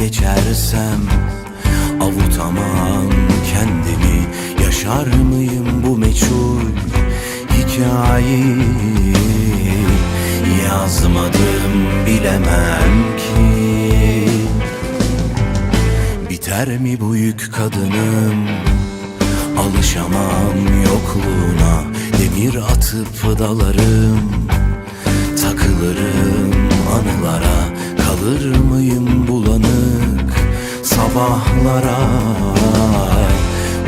geçersem Avutamam kendimi Yaşar mıyım bu meçhul hikayeyi? Yazmadım bilemem ki. Biter mi bu yük kadınım? Alışamam yokluğuna Demir atıp dalarım Sabahlara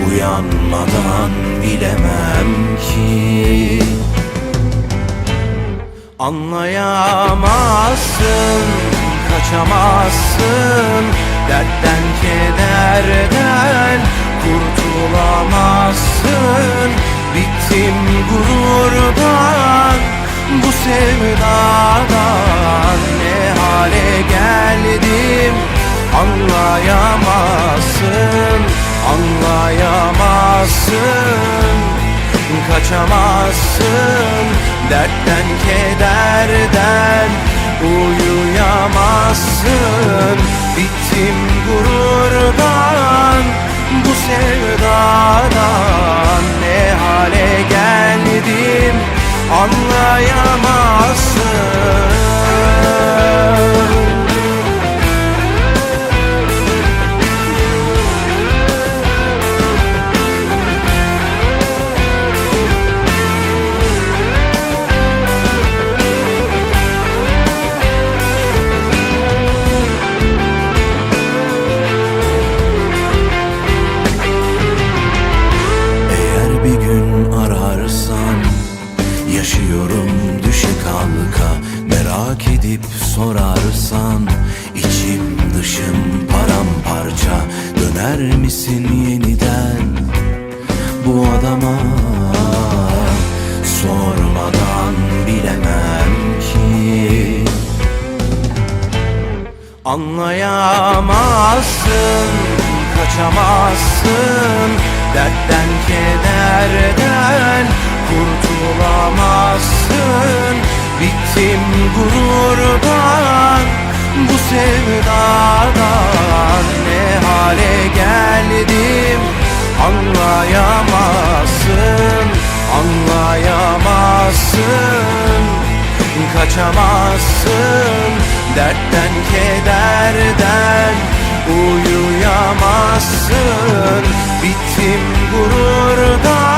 Uyanmadan bilemem ki. Anlayamazsın, kaçamazsın Dertten kederden kaçamazsın. Dertten kederden uyuyamazsın. Bittim gururdan bu sevdadan. Ne hale geldim anlayamazsın Merak edip sorarsan içim dışım paramparça. Döner misin yeniden bu adama? Sormadan bilemem ki. Anlayamazsın, kaçamazsın. Dertten kederden sevdadan Ne hale geldim? Anlayamazsın Anlayamazsın. Kaçamazsın Dertten kederden uyuyamazsın. Bittim gururdan